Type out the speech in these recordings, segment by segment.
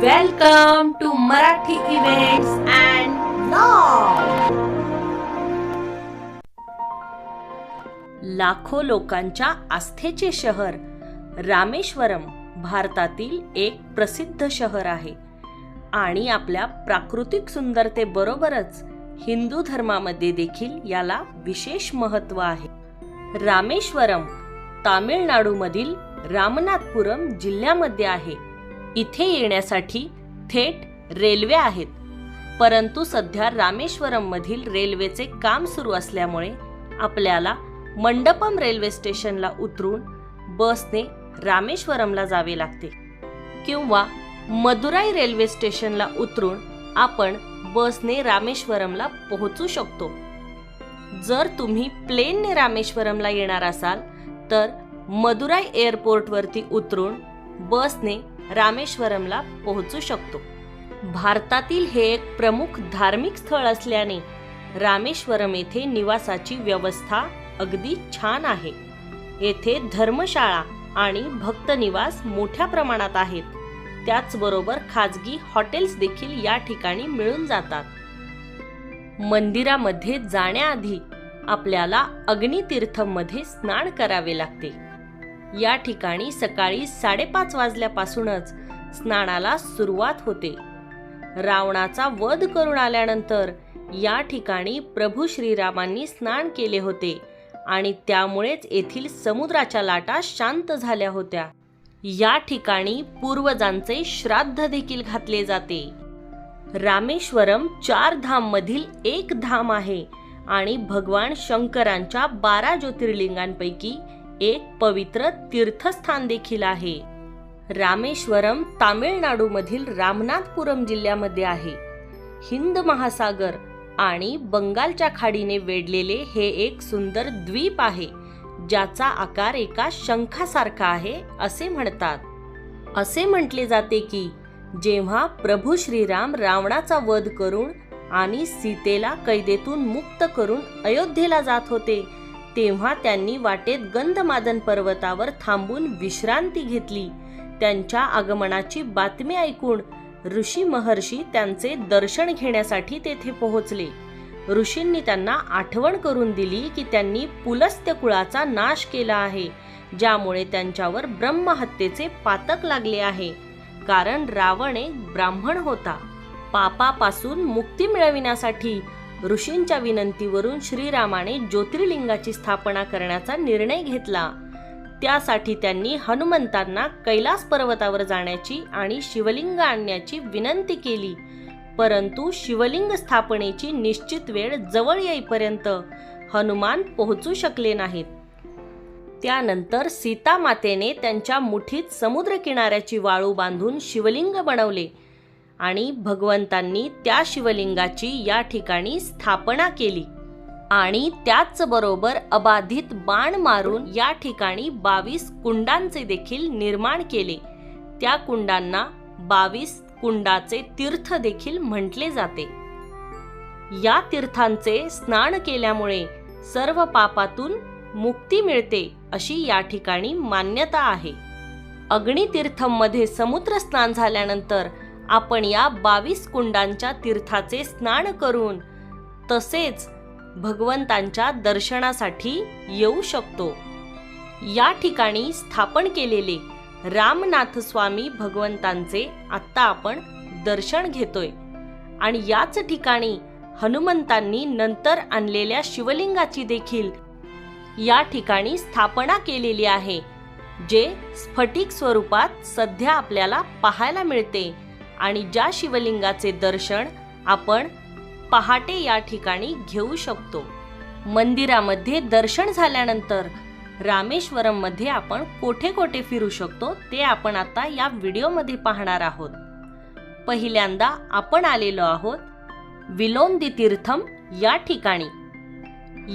Welcome to Marathi events and लाखो लोकांच्या आस्थेचे शहर रामेश्वरम भारतातील एक प्रसिद्ध शहर आहे. आणि आपल्या प्राकृतिक सुंदरतेबरोबरच हिंदू धर्मामध्ये देखील याला विशेष महत्त्व आहे. रामेश्वरम तामिळनाडूमधील रामनाथपुरम जिल्ह्यामध्ये आहे. इथे येण्यासाठी थेट रेल्वे आहेत. परंतु सध्या रामेश्वरममधील रेल्वेचे काम सुरू असल्यामुळे आपल्याला मंडपम रेल्वे स्टेशनला उतरून बसने रामेश्वरमला जावे लागते किंवा मदुराई रेल्वे स्टेशनला उतरून आपण बसने रामेश्वरमला पोहोचू शकतो. जर तुम्ही प्लेनने रामेश्वरमला येणार असाल तर मदुराई एअरपोर्टवरती उतरून बसने रामेश्वरमला पोहोचू शकतो. भारतातील हे एक प्रमुख धार्मिक स्थळ असल्याने रामेश्वरम येथे निवासाची व्यवस्था अगदी छान आहे. येथे धर्मशाळा आणि भक्त निवास मोठ्या प्रमाणात आहेत. त्याचबरोबर खाजगी हॉटेल्स देखील या ठिकाणी मिळून जातात. मंदिरामध्ये जाण्याआधी आपल्याला अग्नितीर्थमध्ये स्नान करावे लागते. या ठिकाणी सकाळी साडेपाच वाजल्यापासूनच स्नानाला सुरुवात होते. रावणाचा वध करून आल्यानंतर या ठिकाणी प्रभू श्रीरामांनी स्नान केले होते आणि त्यामुळेच येथील समुद्राच्या लाटा शांत झाल्या होत्या. या ठिकाणी पूर्वजांचे श्राद्ध देखील घातले जाते. रामेश्वरम चार धाम मधील एक धाम आहे आणि भगवान शंकरांच्या बारा ज्योतिर्लिंगांपैकी एक पवित्र तीर्थस्थान देखील आहे. रामेश्वरम तामिळनाडूमधील रामनाथपुरम जिल्ह्यामध्ये आहे. हिंद महासागर आणि बंगालच्या खाडीने वेढलेले हे एक सुंदर द्वीप आहे ज्याचा आकार एका शंखासारखा आहे असे म्हणतात. असे म्हटले जाते की जेव्हा प्रभू श्रीराम रावणाचा वध करून आणि सीतेला कैदेतून मुक्त करून अयोध्येला जात होते तेव्हा त्यांनी वाटेत गंधमादन पर्वतावर थांबून विश्रांती घेतली. त्यांच्या आगमनाची बातमी ऐकून ऋषी महर्षी त्यांचे दर्शन घेण्यासाठी तेथे पोहोचले. ऋषींनी त्यांना आठवण करून दिली की त्यांनी पुलस्त्य कुळाचा नाश केला आहे ज्यामुळे त्यांच्यावर ब्रह्महत्येचे पातक लागले आहे. कारण रावण एक ब्राह्मण होता. पापापासून मुक्ती मिळविण्यासाठी ऋषींच्या विनंतीवरून श्रीरामाने ज्योतिर्लिंगाची स्थापना करण्याचा निर्णय घेतला. त्यासाठी त्यांनी हनुमंतांना कैलास पर्वतावर जाण्याची आणि शिवलिंग आणण्याची विनंती केली. परंतु शिवलिंग स्थापनेची निश्चित वेळ जवळ येईपर्यंत हनुमान पोहोचू शकले नाहीत. त्यानंतर सीता मातेने त्यांच्या मुठीत समुद्र किनाऱ्याची वाळू बांधून शिवलिंग बनवले. आणि भगवंतांनी त्या शिवलिंगाची या ठिकाणी स्थापना केली. आणि त्याचबरोबर अबाधित बाण मारून या ठिकाणी बावीस कुंडांचे देखील निर्माण केले. त्या कुंडांना बावीस कुंडाचे तीर्थ देखील म्हटले जाते. या तीर्थांचे स्नान केल्यामुळे सर्व पापातून मुक्ती मिळते अशी या ठिकाणी मान्यता आहे. अग्नितीर्थमध्ये समुद्र स्नान झाल्यानंतर आपण या बावीस कुंडांच्या तीर्थाचे स्नान करून तसेच भगवंतांच्या दर्शनासाठी येऊ शकतो. या ठिकाणी स्थापन केलेले रामनाथ स्वामी भगवंतांचे आत्ता आपण दर्शन घेतोय. आणि याच ठिकाणी हनुमंतांनी नंतर आणलेल्या शिवलिंगाची देखील या ठिकाणी स्थापना केलेली आहे जे स्फटिक स्वरूपात सध्या आपल्याला पाहायला मिळते. आणि ज्या शिवलिंगाचे दर्शन आपण पहाटे या ठिकाणी घेऊ शकतो. मंदिरामध्ये दर्शन झाल्यानंतर रामेश्वरममध्ये आपण कोठे कोठे फिरू शकतो ते आपण आता या व्हिडिओमध्ये पाहणार आहोत. पहिल्यांदा आपण आलेलो आहोत विलोंदी तीर्थम या ठिकाणी.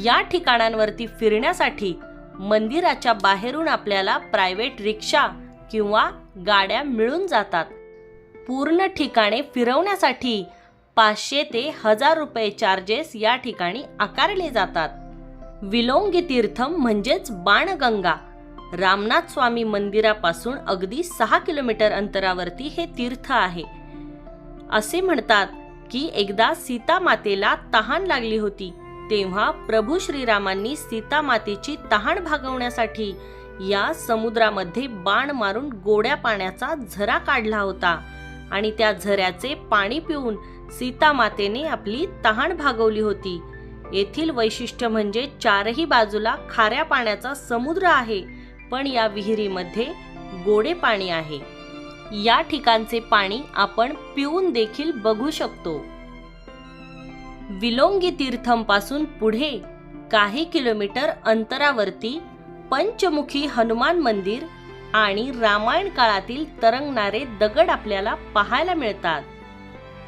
या ठिकाणांवरती फिरण्यासाठी मंदिराच्या बाहेरून आपल्याला प्रायव्हेट रिक्षा किंवा गाड्या मिळून जातात. पूर्ण ठिकाणे फिरवण्यासाठी पाचशे ते हजार रुपये चार्जेस या ठिकाणी आकारले जातात. विलोंगी तीर्थम म्हणजेच बाणगंगा. रामनाथ स्वामी मंदिरापासून अगदी सहा किलोमीटर अंतरावरती हे तीर्थ आहे. असे म्हणतात की एकदा सीता मातेला तहान लागली होती तेव्हा प्रभू श्रीरामांनी सीता मातेची तहान भागवण्यासाठी या समुद्रामध्ये बाण मारून गोड्या पाण्याचा झरा काढला होता. आणि त्या झऱ्याचे पाणी पिऊन सीता मातेने आपली तहान भागवली होती. येथील वैशिष्ट्य म्हणजे चारही बाजूला खाऱ्या पाण्याचा समुद्र आहे पण या विहिरीमध्ये गोडे पाणी आहे. या ठिकाणचे पाणी आपण पिऊन देखील बघू शकतो. विलोंगी तीर्थमपासून पुढे काही किलोमीटर अंतरावरती पंचमुखी हनुमान मंदिर आणि रामायण काळातील तरंगणारे दगड आपल्याला पाहायला मिळतात.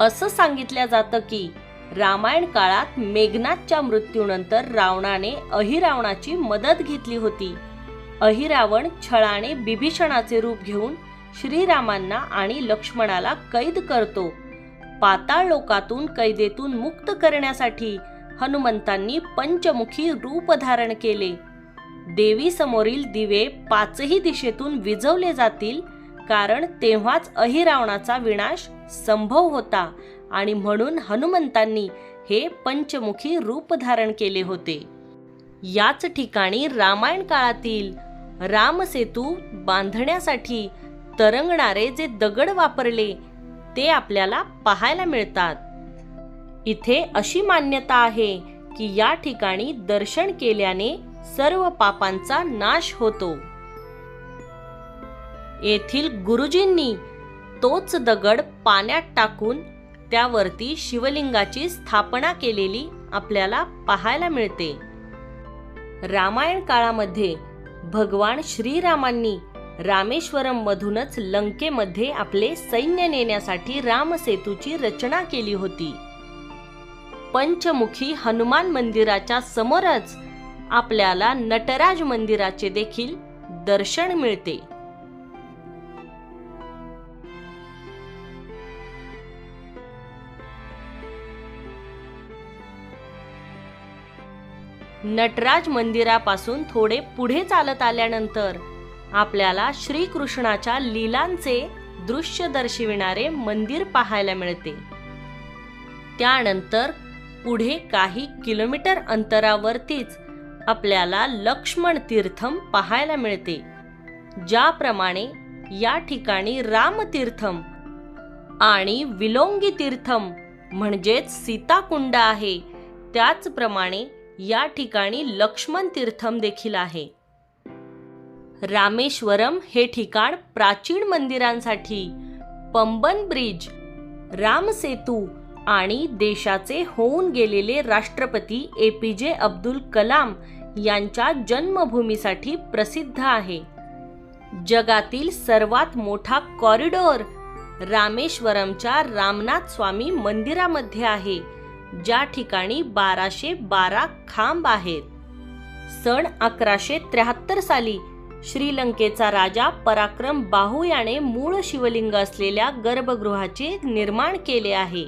असं सांगितलं जातं की रामायण काळात मेघनाथच्या मृत्यूनंतर रावणाने अहिरावणाची मदत घेतली होती. अहिरावण छळाने बिभीषणाचे रूप घेऊन श्रीरामांना आणि लक्ष्मणाला कैद करतो. पाताळ लोकातून कैदेतून मुक्त करण्यासाठी हनुमंतांनी पंचमुखी रूप धारण केले. देवीसमोरील दिवे पाचही दिशेतून विझवले जातील कारण तेव्हाच अहिरावणाचा विनाश संभव होता आणि म्हणून हनुमंतांनी हे पंचमुखी रूप धारण केले होते. याच ठिकाणी रामायण काळातील रामसेतू बांधण्यासाठी तरंगणारे जे दगड वापरले ते आपल्याला पाहायला मिळतात. इथे अशी मान्यता आहे की या ठिकाणी दर्शन केल्याने सर्व पापांचा नाश होतो. येथील गुरुजींनी तोच दगड पाण्यात टाकून त्यावरती शिवलिंगाची स्थापना केलेली आपल्याला पाहायला मिळते. रामायण काळामध्ये भगवान श्रीरामांनी रामेश्वरम मधूनच लंकेमध्ये आपले सैन्य नेण्यासाठी रामसेतूची रचना केली होती. पंचमुखी हनुमान मंदिराच्या समोरच आपल्याला नटराज मंदिराचे देखील दर्शन मिळते. नटराज मंदिरापासून थोडे पुढे चालत आल्यानंतर आपल्याला श्रीकृष्णाच्या लीलांचे दृश्य दर्शविणारे मंदिर पाहायला मिळते. त्यानंतर पुढे काही किलोमीटर अंतरावरतीच आपल्याला लक्ष्मण तीर्थम पाहायला मिळते. ज्याप्रमाणे या ठिकाणी रामतीर्थम आणि विलोंगी तीर्थम म्हणजेच सीताकुंड आहे त्याचप्रमाणे या ठिकाणी लक्ष्मण तीर्थम देखील आहे. रामेश्वरम हे ठिकाण प्राचीन मंदिरांसाठी पंबन ब्रिज रामसेतू आणि देशाचे होऊन गेलेले राष्ट्रपती ए पी जे अब्दुल कलाम यांच्या जन्मभूमीसाठी प्रसिद्ध आहे. जगातील सर्वात मोठा कॉरिडॉर रामेश्वरमच्या रामनाथ स्वामी मंदिरामध्ये आहे ज्या ठिकाणी बाराशे बारा खांब आहेत. सण अकराशे त्र्याहत्तर साली श्रीलंकेचा राजा पराक्रम बाहू याने मूळ शिवलिंग असलेल्या गर्भगृहाचे निर्माण केले आहे.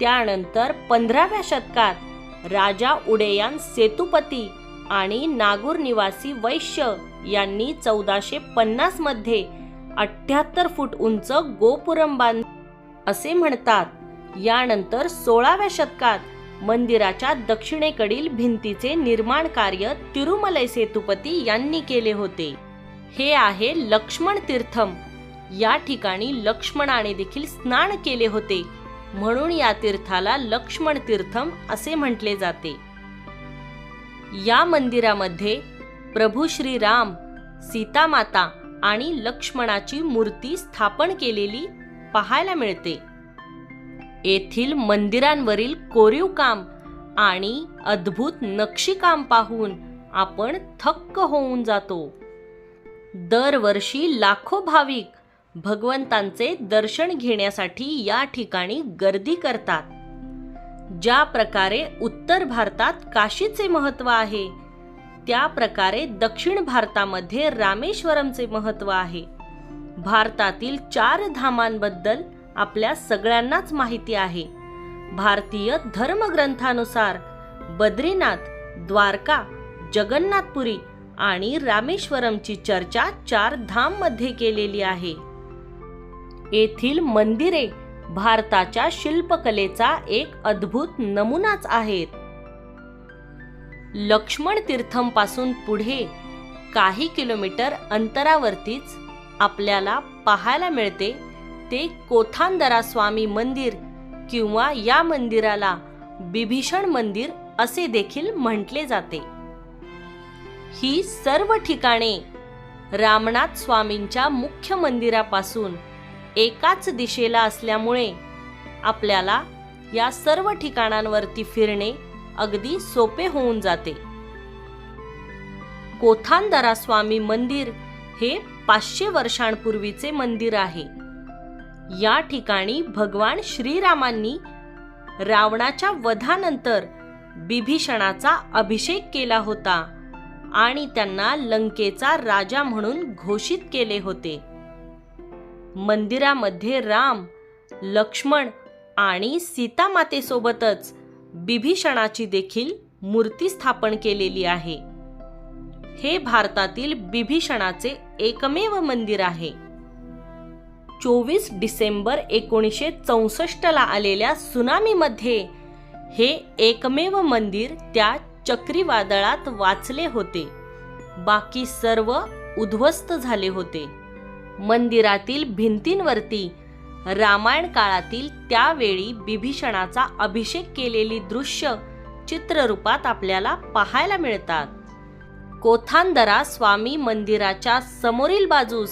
त्यानंतर पंधराव्या शतकात राजा उडेयान सेतुपती आणि नागूर निवासी वैश्य यांनी चौदाशे पन्नासमध्ये अठ्याहत्तर फूट उंच गोपुरम बांध असे म्हणतात. यानंतर सोळाव्या शतकात मंदिराच्या दक्षिणेकडील भिंतीचे निर्माण कार्य तिरुमलय सेतुपती यांनी केले होते. हे आहे लक्ष्मण तीर्थम. या ठिकाणी लक्ष्मणाने देखील स्नान केले होते. म्हणून या तीर्थाला लक्ष्मण तीर्थम असे म्हटले जाते. या मंदिरामध्ये प्रभू श्रीराम सीतामाता आणि लक्ष्मणाची मूर्ती स्थापन केलेली पाहायला मिळते. येथील मंदिरांवरील कोरीव काम आणि अद्भुत नक्षीकाम पाहून आपण थक्क होऊन जातो. दरवर्षी लाखो भाविक भगवंतांचे दर्शन घेण्यासाठी या ठिकाणी गर्दी करतात. ज्या प्रकारे उत्तर भारतात काशीचे महत्त्व आहे त्या प्रकारे दक्षिण भारतामध्ये रामेश्वरमचे महत्त्व आहे. भारतातील चार धामांबद्दल आपल्या सगळ्यांनाच माहिती आहे. भारतीय धर्मग्रंथानुसार बद्रीनाथ द्वारका जगन्नाथपुरी आणि रामेश्वरमची चर्चा चार धाममध्ये केलेली आहे. येथील मंदिरे भारताच्या शिल्पकलेचा एक अद्भुत नमुनाच आहेत. लक्ष्मण तीर्थमपासून पुढे काही किलोमीटर अंतरावरतीच आपल्याला पाहायला मिळते ते कोथांदरा स्वामी मंदिर किंवा या मंदिराला बिभीषण मंदिर असे देखील म्हटले जाते. ही सर्व ठिकाणे रामनाथ स्वामींच्या मुख्य मंदिरापासून एकाच दिशेला असल्यामुळे आपल्याला या सर्व ठिकाणांवरती फिरणे अगदी सोपे होऊन जाते. कोथांदरा स्वामी मंदिर हे पाचशे वर्षांपूर्वीचे मंदिर आहे. या ठिकाणी भगवान श्रीरामांनी रावणाच्या वधानंतर बिभीषणाचा अभिषेक केला होता आणि त्यांना लंकेचा राजा म्हणून घोषित केले होते. मंदिरामध्ये राम लक्ष्मण आणि सीतामातेसोबतच बिभीषणाची देखील मूर्ती स्थापन केलेली आहे. हे भारतातील बिभीषणाचे एकमेव मंदिर आहे. चोवीस डिसेंबर एकोणीसशे चौसष्टला आलेल्या सुनामीमध्ये हे एकमेव मंदिर त्या चक्रीवादळात वाचले होते. बाकी सर्व उद्ध्वस्त झाले होते. मंदिरातील भिंतींवरती. रामायण काळातील त्यावेळी बिभीषणाचा अभिषेक केलेली दृश्य चित्ररूपात आपल्याला पाहायला मिळतात. कोथांदरा स्वामी मंदिराच्या समोरील बाजूस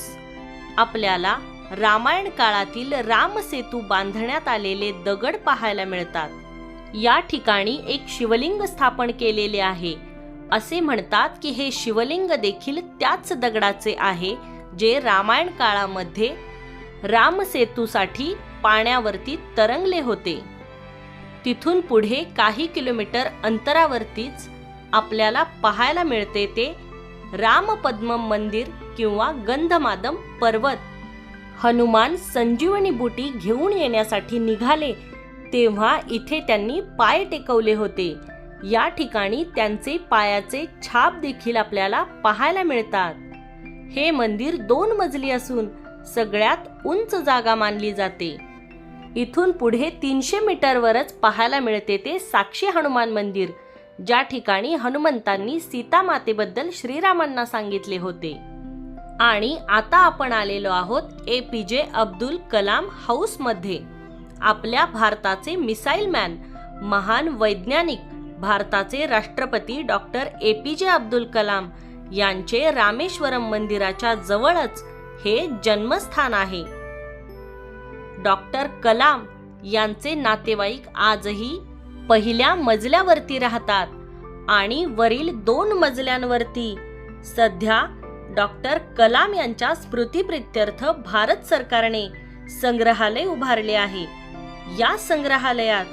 आपल्याला रामायण काळातील रामसेतू बांधण्यात आलेले दगड पाहायला मिळतात. या ठिकाणी एक शिवलिंग स्थापन केलेले आहे. असे म्हणतात की हे शिवलिंग देखील त्याच दगडाचे आहे. जे रामायण काळामध्ये रामसेतूसाठी पाण्यावरती तरंगले होते. तिथून पुढे काही किलोमीटर अंतरावरतीच आपल्याला पाहायला मिळते ते रामपद्मम मंदिर किंवा गंधमादम पर्वत. हनुमान संजीवनी बुटी घेऊन येण्यासाठी निघाले तेव्हा इथे त्यांनी पाय टेकवले होते. या ठिकाणी त्यांचे पायाचे छाप देखील आपल्याला पाहायला मिळतात. हे मंदिर दोन मजली असून सगळ्यात उंच जागा मानली जाते. इथून पुढे तीनशे मीटरवरच पाहायला मिळते ते साक्षी हनुमान मंदिर ज्या ठिकाणी हनुमंतांनी सीता मातेबद्दल श्रीरामांना सांगितले होते. आणि आता आपण आलेलो आहोत ए पी जे अब्दुल कलाम हाऊसमध्ये आपल्या भारताचे मिसाईल मॅन महान वैज्ञानिक भारताचे राष्ट्रपती डॉक्टर ए पी जे अब्दुल कलाम यांचे रामेश्वरम मंदिराच्या जवळच हे जन्मस्थान आहे. डॉक्टर कलाम यांचे नातेवाईक आजही पहिल्या मजल्यावरती राहतात आणि वरील दोन मजल्यांवरती सध्या डॉक्टर कलाम यांच्या स्मृतीप्रित्यर्थ भारत सरकारने संग्रहालय उभारले आहे. या संग्रहालयात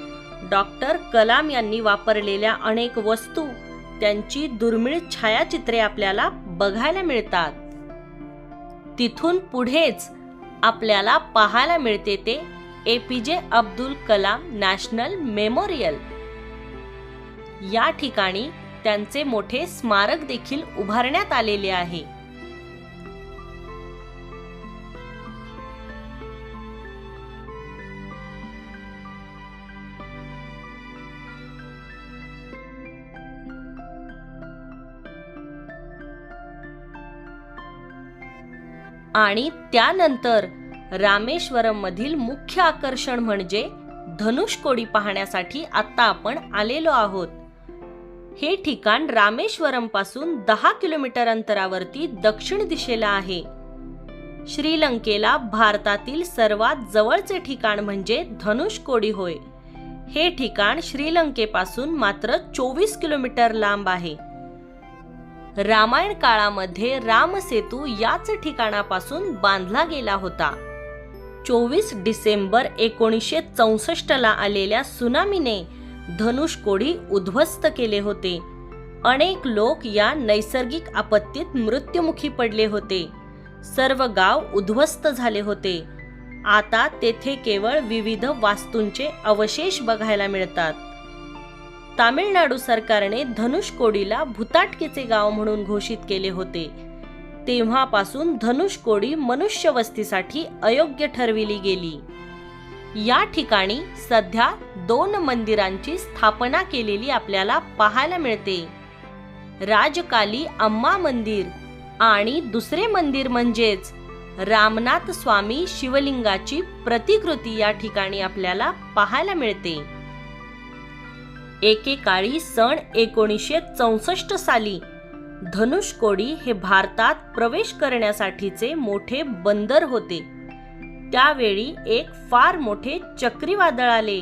डॉक्टर कलाम यांनी वापरलेल्या अनेक वस्तू त्यांची दुर्मिळ छायाचित्रे आपल्याला बघायला मिळतात. तिथून पुढेच आपल्याला पाहायला मिळते ते ए पी जे अब्दुल कलाम नॅशनल मेमोरियल. या ठिकाणी त्यांचे मोठे स्मारक देखील उभारण्यात आलेले आहे. आणि त्यानंतर रामेश्वरम मधील मुख्य आकर्षण म्हणजे धनुषकोडी पाहण्यासाठी आता आपण आलेलो आहोत. हे ठिकाण रामेश्वरमपासून दहा किलोमीटर अंतरावरती दक्षिण दिशेला आहे. श्रीलंकेला भारतातील सर्वात जवळचे ठिकाण म्हणजे धनुषकोडी होय. हे ठिकाण श्रीलंकेपासून मात्र चोवीस किलोमीटर लांब आहे. रामायण काळामध्ये रामसेतू याच ठिकाणापासून बांधला गेला होता. चोवीस डिसेंबर एकोणीसशे चौसष्टला आलेल्या सुनामीने धनुषकोडी उद्ध्वस्त केले होते. अनेक लोक या नैसर्गिक आपत्तीत मृत्युमुखी पडले होते. सर्व गाव उद्ध्वस्त झाले होते. आता तेथे केवळ विविध वास्तूंचे अवशेष बघायला मिळतात. तामिळनाडू सरकारने धनुषकोडीला भूताटकीचे गाव म्हणून घोषित केले होते. तेव्हापासून धनुषकोडी मनुष्यवस्तीसाठी अयोग्य ठरविली गेली. या ठिकाणी सध्या दोन मंदिरांची स्थापना केलेली आपल्याला पाहायला मिळते. राजकाली अम्मा मंदिर आणि दुसरे मंदिर म्हणजेच रामनाथ स्वामी शिवलिंगाची प्रतिकृती या ठिकाणी आपल्याला पाहायला मिळते. एकेकाळी सन एकोणीसशे चौसष्ट साली. धनुषकोडी हे भारतात प्रवेश करण्यासाठीचे मोठे बंदर होते. त्यावेळी एक फार मोठे चक्रीवादळ आले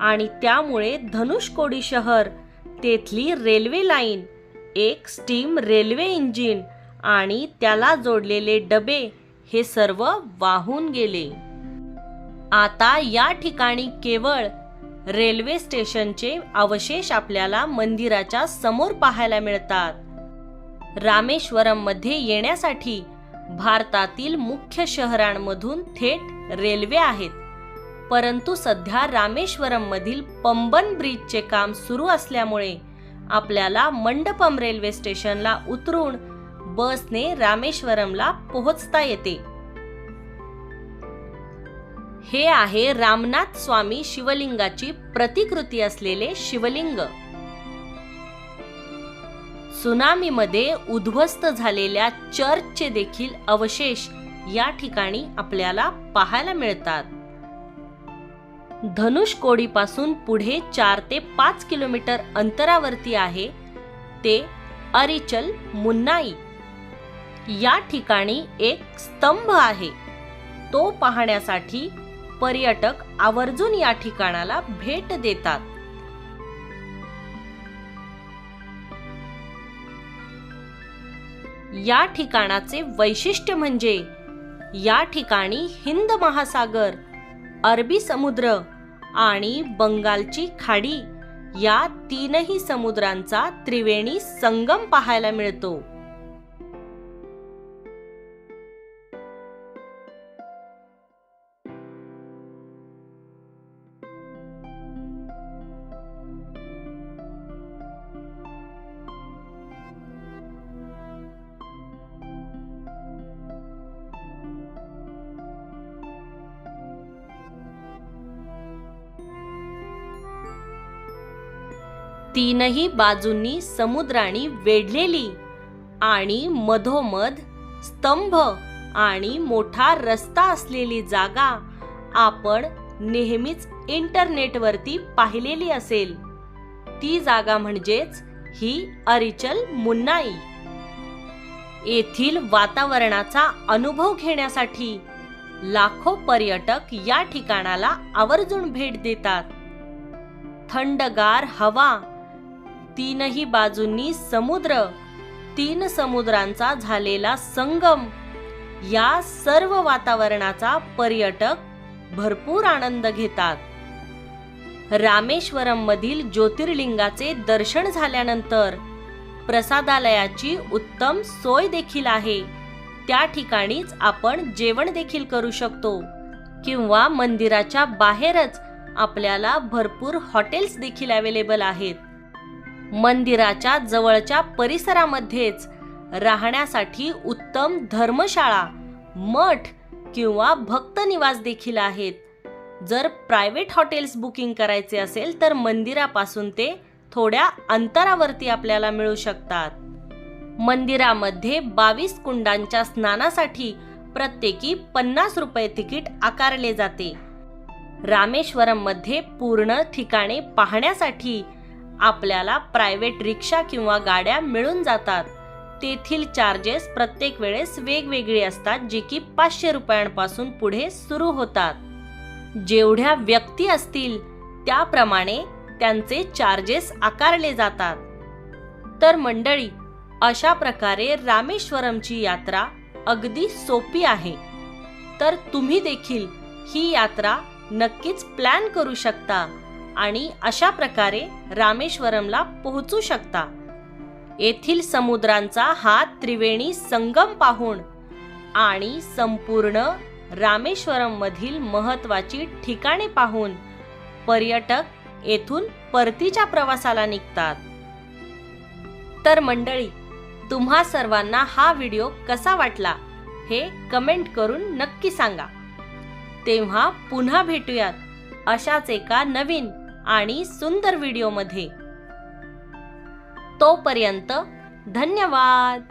आणि त्यामुळे धनुषकोडी शहर तेथली रेल्वे लाईन एक स्टीम रेल्वे इंजिन आणि त्याला जोडलेले डबे हे सर्व वाहून गेले. आता या ठिकाणी केवळ रेल्वे स्टेशनचे अवशेष आपल्याला मंदिराच्या समोर पाहायला मिळतात. रामेश्वरममध्ये येण्यासाठी भारतातील मुख्य शहरांमधून थेट रेल्वे आहेत. परंतु सध्या रामेश्वरम मधील पंबन ब्रिजचे काम सुरू असल्यामुळे आपल्याला मंडपम रेल्वे स्टेशनला उतरून बसने रामेश्वरमला पोहोचता येते. हे आहे रामनाथ स्वामी शिवलिंगाची प्रतिकृती असलेले शिवलिंग. सुनामीमध्ये उद्ध्वस्त झालेल्या चर्चचे देखील अवशेष या ठिकाणी आपल्याला पाहायला मिळतात. धनुषकोडीपासून पुढे चार ते पाच किलोमीटर अंतरावरती आहे ते अरिचल मुन्नाई. या ठिकाणी एक स्तंभ आहे. तो पाहण्यासाठी पर्यटक आवर्जून या ठिकाणाला भेट देतात. या ठिकाणाचे वैशिष्ट्य म्हणजे या ठिकाणी हिंद महासागर अरबी समुद्र आणि बंगालची खाडी या तीनही समुद्रांचा त्रिवेणी संगम पाहायला मिळतो. तीनही बाजूंनी समुद्राने वेढलेली आणि मधोमध स्तंभ आणि मोठा रस्ता असलेली जागा आपण नेहमीच इंटरनेटवरती पाहिलेली असेल. ती जागा म्हणजेच ही अरिचल मुन्नाई. येथील वातावरणाचा अनुभव घेण्यासाठी लाखो पर्यटक या ठिकाणाला आवर्जून भेट देतात. थंडगार हवा तीनही बाजूंनी समुद्र तीन समुद्रांचा झालेला संगम या सर्व वातावरणाचा पर्यटक भरपूर आनंद घेतात. रामेश्वरम मधील ज्योतिर्लिंगाचे दर्शन झाल्यानंतर प्रसादालयाची उत्तम सोय देखील आहे. त्या ठिकाणीच आपण जेवण देखील करू शकतो किंवा मंदिराच्या बाहेरच आपल्याला भरपूर हॉटेल्स देखील अवेलेबल आहेत. मंदिराच्या जवळच्या परिसरामध्येच राहण्यासाठी उत्तम धर्मशाळा मठ किंवा भक्त निवास देखील आहेत. जर प्रायव्हेट हॉटेल्स बुकिंग करायचे असेल तर मंदिरापासून ते थोड्या अंतरावरती आपल्याला मिळू शकतात. मंदिरामध्ये बावीस कुंडांच्या स्नानासाठी प्रत्येकी पन्नास रुपये तिकीट आकारले जाते. रामेश्वरममध्ये पूर्ण ठिकाणे पाहण्यासाठी आपल्याला प्रायव्हेट रिक्षा किंवा गाड्या मिळून जातात. तेथील चार्जेस प्रत्येक वेळेस वेगवेगळी असतात जे की पाचशे रुपयांपासून पुढे सुरू होतात. जेवढ्या व्यक्ती असतील त्याप्रमाणे त्यांचे चार्जेस आकारले जातात. तर मंडळी अशा प्रकारे रामेश्वरमची यात्रा अगदी सोपी आहे. तर तुम्ही देखील ही यात्रा नक्कीच प्लॅन करू शकता. आणि अशा प्रकारे रामेश्वरमला पोहोचू शकता. येथील समुद्रांचा हा त्रिवेणी संगम पाहून आणि संपूर्ण रामेश्वरम मधील महत्वाची ठिकाणे पाहून पर्यटक येथून परतीच्या प्रवासाला निघतात. तर मंडळी तुम्हा सर्वांना हा व्हिडिओ कसा वाटला हे कमेंट करून नक्की सांगा. तेव्हा पुन्हा भेटूयात अशाच एका नवीन आणि सुंदर व्हिडिओमध्ये. तोपर्यंत धन्यवाद.